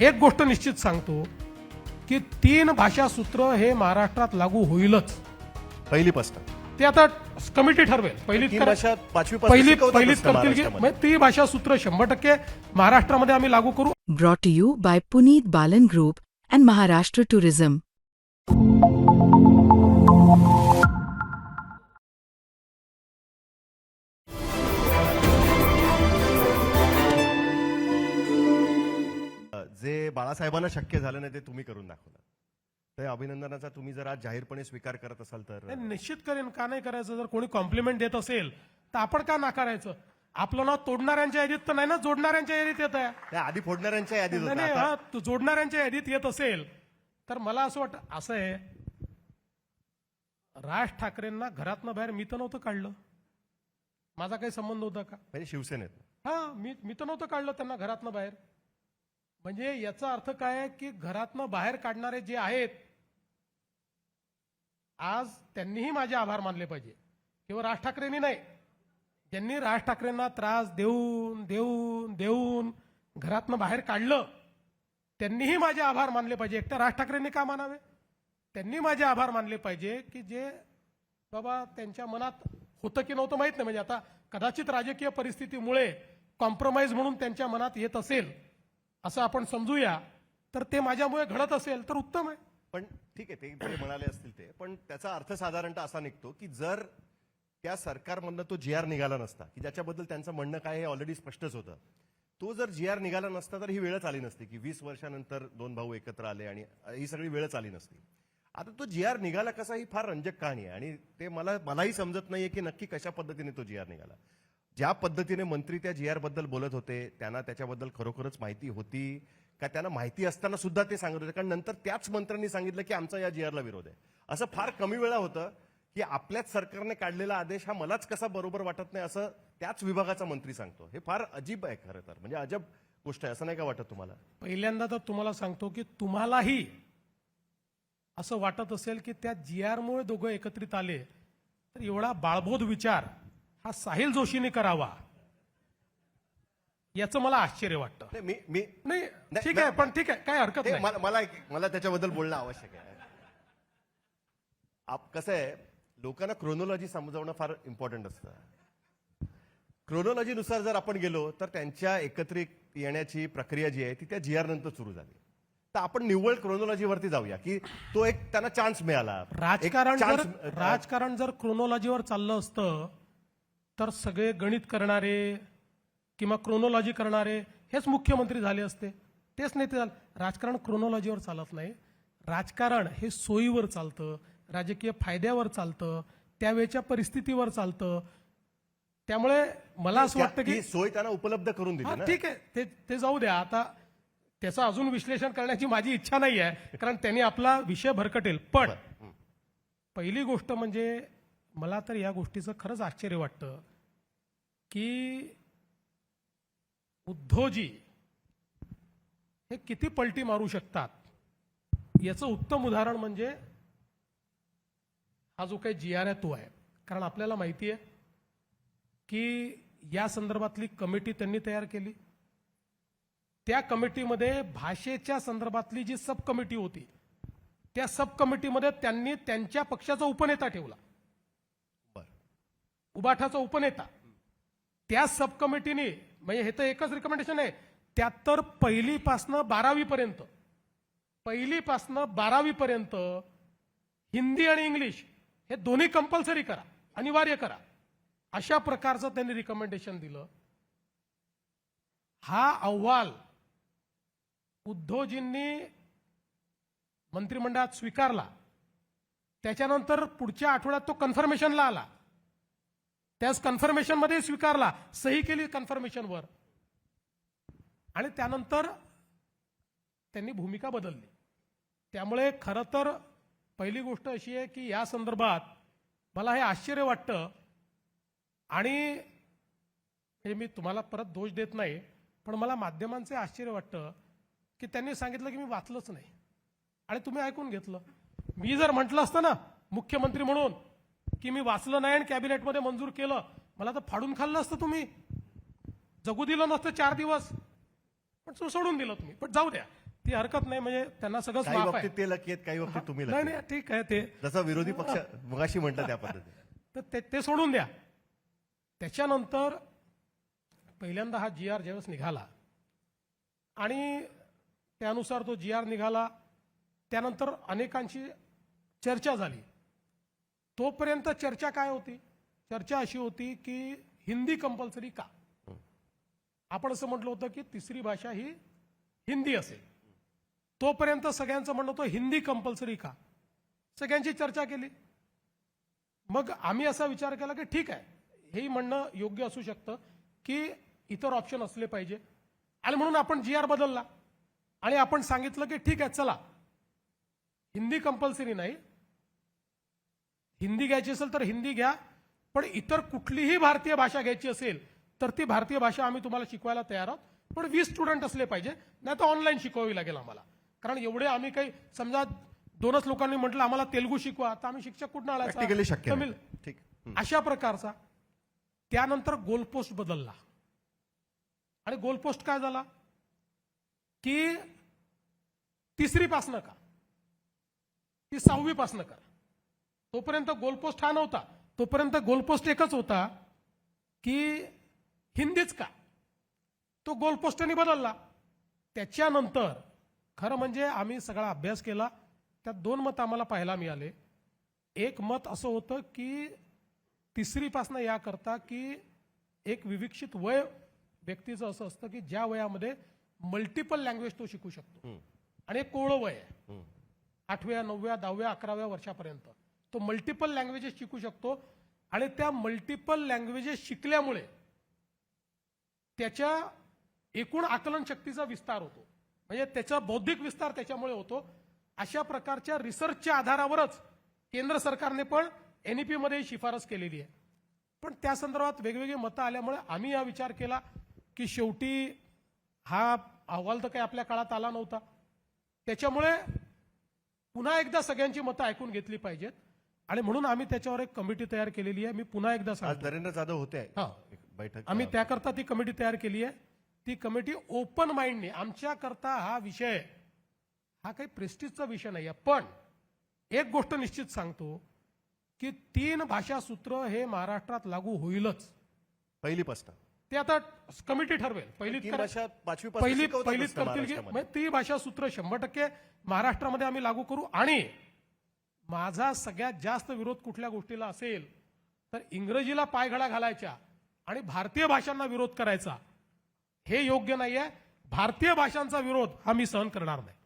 एक गोष्ट निश्चित सांगतो की तीन भाषा सूत्र हे महाराष्ट्रात लागू होईलच. पहिली पस्ट ते आता कमिटी ठरवेल. पहिलीच तीन करा- भाषा पाचवी पहिली पहिलीच करतील की ती भाषा सूत्र शंभर टक्के महाराष्ट्रामध्ये आम्ही लागू करू. Brought to you by Puneet Balan Group and Maharashtra जे बाळासाहेबांना शक्य झालं नाही ते तुम्ही करून दाखवलं. तर अभिनंदनाचा तुम्ही जर आज जाहीरपणे स्वीकार करत असाल तर निश्चित करेन का नाही करायचं? जर कोणी कॉम्प्लिमेंट देत असेल तर आपण का नाकारायचं? आपलं नाव तोडणाऱ्यांच्या यादीत तर नाही ना? जोडणाऱ्यांच्या यादीत येत आहे. आधी फोडणाऱ्यांच्या यादीत जोडणाऱ्यांच्या यादीत येत असेल तर मला असं वाटतं असं आहे. राज ठाकरेंना घरातनं बाहेर मी तर नव्हतं काढलं. माझा काही संबंध होता का? म्हणजे शिवसेनेत हा मी मी तर नव्हतं काढलं त्यांना घरातनं बाहेर. म्हणजे याचा अर्थ काय आहे की घरातनं बाहेर काढणारे जे आहेत आज त्यांनीही माझे आभार मानले पाहिजे. किंवा राज ठाकरेंनी नाही. ज्यांनी राज ठाकरेंना त्रास देऊन देऊन देऊन घरातनं बाहेर काढलं त्यांनीही माझे आभार मानले पाहिजे. एकट्या राज ठाकरेंनी का मानावे? त्यांनी माझे आभार मानले पाहिजे की जे बाबा त्यांच्या मनात होतं की नव्हतं माहीत नाही. म्हणजे आता कदाचित राजकीय परिस्थितीमुळे कॉम्प्रोमाइज म्हणून त्यांच्या मनात येत असेल असं आपण समजूया. तर ते माझ्यामुळे घडत असेल तर उत्तम आहे. पण ठीक आहे ते म्हणाले असतील ते. पण त्याचा अर्थ साधारणतः असा निघतो की जर त्या सरकारमधनं तो जी आर निघाला नसता की ज्याच्याबद्दल त्यांचं म्हणणं काय हे ऑलरेडी स्पष्टच होतं तो जर जी आर निघाला नसता तर ही वेळच आली नसती की वीस वर्षानंतर दोन भाऊ एकत्र आले आणि ही सगळी वेळच आली नसती. आता तो जी आर निघाला कसा ही फार रंजक कहाणी आहे आणि ते मला मलाही समजत नाहीये की नक्की कशा पद्धतीने तो जी आर निघाला. ज्या पद्धतीने मंत्री त्या जी आरबद्दल बोलत होते त्यांना त्याच्याबद्दल खरोखरच माहिती होती का? त्यांना माहिती असताना सुद्धा ते सांगत होते. कारण नंतर त्याच मंत्र्यांनी सांगितलं की आमचा या जी आरला विरोध आहे. असं फार कमी वेळा होतं की आपल्याच सरकारने काढलेला आदेश हा मलाच कसा बरोबर वाटत नाही असं त्याच विभागाचा मंत्री सांगतो. हे फार अजीब आहे खरं तर. म्हणजे अजब गोष्ट आहे. असं नाही का वाटत तुम्हाला? पहिल्यांदा तर तुम्हाला सांगतो की तुम्हालाही असं वाटत असेल की त्या जी आरमुळे दोघं एकत्रित आले तर एवढा बाळबोध विचार हा साहिल जोशीने करावा. याचं मला आश्चर्य वाटतं. नाही, मी मी नाही ठीक आहे. पण ठीक आहे काय हरकत नाही. मला मला त्याच्याबद्दल बोलणं आवश्यक आहे. आप कसं आहे लोकांना क्रोनॉलॉजी समजावणं फार इम्पॉर्टंट असतं. क्रोनॉलॉजीनुसार जर आपण गेलो तर त्यांच्या एकत्रित येण्याची प्रक्रिया जी आहे ती त्या जी आर नंतर सुरू झाली. तर आपण निव्वळ क्रोनॉलॉजीवरती जाऊया की तो एक त्यांना चान्स मिळाला. राजकारण राजकारण जर क्रोनॉलॉजीवर चाललं असतं तर सगळे गणित करणारे किंवा क्रोनॉलॉजी करणारे हेच मुख्यमंत्री झाले असते. तेच नेते झाले. राजकारण क्रोनॉलॉजीवर चालत नाही. राजकारण हे सोयीवर चालतं राजकीय फायद्यावर चालतं त्यावेळच्या परिस्थितीवर चालतं. त्यामुळे मला असं वाटतं की सोय त्यांना उपलब्ध करून दिली ना. ठीक आहे. ते ते जाऊ द्या. आता त्याचं अजून विश्लेषण करण्याची माझी इच्छा नाही आहे कारण त्यांनी आपला विषय भरकटेल. पण पहिली गोष्ट म्हणजे मला तर या गोष्टीचं खरंच आश्चर्य वाटतं की उद्धवजी हे किती पलटी मारू शकतात? याचं उत्तम उदाहरण म्हणजे हा जो काही जी आर आहे तो आहे. कारण आपल्याला माहिती आहे की या संदर्भातली कमिटी त्यांनी तयार केली. त्या कमिटीमध्ये भाषेच्या संदर्भातली जी सब कमिटी होती त्या सब कमिटीमध्ये त्यांनी त्यांच्या पक्षाचा उपनेता ठेवला. उबाठाचा उपनेता. त्या सब कमिटीने म्हणजे हे तर एकच रिकमेंडेशन आहे त्यात तर पहिलीपासनं बारावीपर्यंत पहिलीपासनं बारावीपर्यंत हिंदी आणि इंग्लिश हे दोन्ही कंपल्सरी करा अनिवार्य करा. अशा प्रकारचं त्यांनी रिकमेंडेशन दिलं. हा अहवाल उद्धवजींनी मंत्रिमंडळात स्वीकारला. त्याच्यानंतर पुढच्या आठवड्यात तो कन्फर्मेशनला आला. त्याच कन्फर्मेशनमध्ये स्वीकारला. सही केली कन्फर्मेशनवर आणि त्यानंतर त्यांनी भूमिका बदलली. त्यामुळे खरं तर पहिली गोष्ट अशी आहे की या संदर्भात मला हे आश्चर्य वाटतं आणि हे मी तुम्हाला परत दोष देत नाही पण मला माध्यमांचे आश्चर्य वाटतं की त्यांनी सांगितलं की मी वाचलंच नाही. आणि तुम्ही ऐकून घेतलं. मी जर म्हटलं असतं ना मुख्यमंत्री म्हणून की मी वाचलं नाही आणि कॅबिनेटमध्ये मंजूर केलं. मला तर फाडून खाल्लं असतं तुम्ही. जगू दिलं नसतं चार दिवस. पण सोडून दिलं तुम्ही. पण जाऊ द्या. ती हरकत नाही. म्हणजे त्यांना काही बाबतीत ते लकी आहेत काही बाबतीत तुम्ही नाही नाही ठीक आहे ते जसं विरोधी पक्ष मगाशी म्हटलं त्या पद्धतीने. तर ते ते सोडून द्या. त्याच्यानंतर पहिल्यांदा हा जी आर ज्यावेळेस निघाला आणि त्यानुसार तो जी आर निघाला त्यानंतर अनेकांची चर्चा झाली. तोपर्यंत चर्चा काय होती? चर्चा अशी होती की हिंदी कंपल्सरी का? आपण असं म्हटलं होतं की तिसरी भाषा ही हिंदी असेल. तोपर्यंत सगळ्यांचं म्हणणं होतं हिंदी कंपल्सरी का? सगळ्यांची चर्चा केली. मग आम्ही असा विचार केला की ठीक आहे हेही म्हणणं योग्य असू शकतं की इतर ऑप्शन असले पाहिजे. आणि म्हणून आपण जी आर बदलला. आणि आपण सांगितलं की ठीक आहे चला. हिंदी कंपल्सरी नाही हिंदी घ्यायची असेल तर हिंदी घ्या पण इतर कुठलीही भारतीय भाषा घ्यायची असेल तर ती भारतीय भाषा आम्ही तुम्हाला शिकवायला तयार आहोत. पण वीस स्टुडंट असले पाहिजे नाही तर ऑनलाईन शिकवावी लागेल आम्हाला. कारण एवढे आम्ही काही समजा दोनच लोकांनी म्हटलं आम्हाला तेलुगू शिकवा तर आम्ही शिक्षक कुठं आणायचा? प्रॅक्टिकली शक्य तमिळ. अशा प्रकारचा. त्यानंतर गोलपोस्ट बदलला. आणि गोलपोस्ट काय झाला? की तिसरी पासनं का ती सहावी पासनं का तोपर्यंत गोलपोस्ट हा नव्हता. तोपर्यंत गोलपोस्ट एकच होता की हिंदीच का? तो गोलपोस्टने बदलला. त्याच्यानंतर खरं म्हणजे आम्ही सगळा अभ्यास केला. त्यात दोन मत आम्हाला पाहायला मिळाले. एक मत असं होतं की तिसरीपासनं याकरता की एक विविक्षित वय व्यक्तीचं असं असतं की ज्या वयामध्ये मल्टिपल लँग्वेज तो शिकू शकतो. आणि एक कोवळं वय आहे. आठव्या नवव्या दहाव्या अकराव्या वर्षापर्यंत. तो मल्टिपल लँग्वेजेस शिकू शकतो. आणि त्या मल्टिपल लँग्वेजेस शिकल्यामुळे त्याच्या एकूण आकलन शक्तीचा विस्तार होतो. म्हणजे त्याचा बौद्धिक विस्तार त्याच्यामुळे होतो. अशा प्रकारच्या रिसर्चच्या आधारावरच केंद्र सरकारने पण एनईपीमध्ये शिफारस केलेली आहे. पण त्या संदर्भात वेगवेगळी मतं आल्यामुळे आम्ही हा विचार केला की शेवटी हा अहवाल तर काही आपल्या काळात आला नव्हता. त्याच्यामुळे पुन्हा एकदा सगळ्यांची मतं ऐकून घेतली पाहिजेत. आणि म्हणून आम्ही त्याच्यावर एक कमिटी तयार केलेली आहे. मी पुन्हा एकदा आज सांगतो. नरेंद्र जाधव होते. आहे. हा. एक बैठक आम्ही त्याकरता ती कमिटी तयार केली आहे. ती कमिटी ओपन माइंडने आमच्याकरता हा विषय हा काही प्रेस्टिजचा विषय नाही आहे पण एक गोष्ट निश्चित सांगतो की तीन भाषा सूत्र हे महाराष्ट्रात लागू होईलच. पहिलीपासून ते आता कमिटी ठरवेल. तीन करा- भाषा पाचवी पहिली पहिलीच करतील की ती भाषा सूत्र शंभर टक्के महाराष्ट्रामध्ये आम्ही लागू करू. आणि माझा सगळ्यात जास्त विरोध कुठल्या गोष्टीला असेल तर इंग्रजीला पायघडा घालायच्या आणि भारतीय भाषांना विरोध करायचा. हे योग्य नाहीये. भारतीय भाषांचा विरोध हा मी सहन करणार नाही.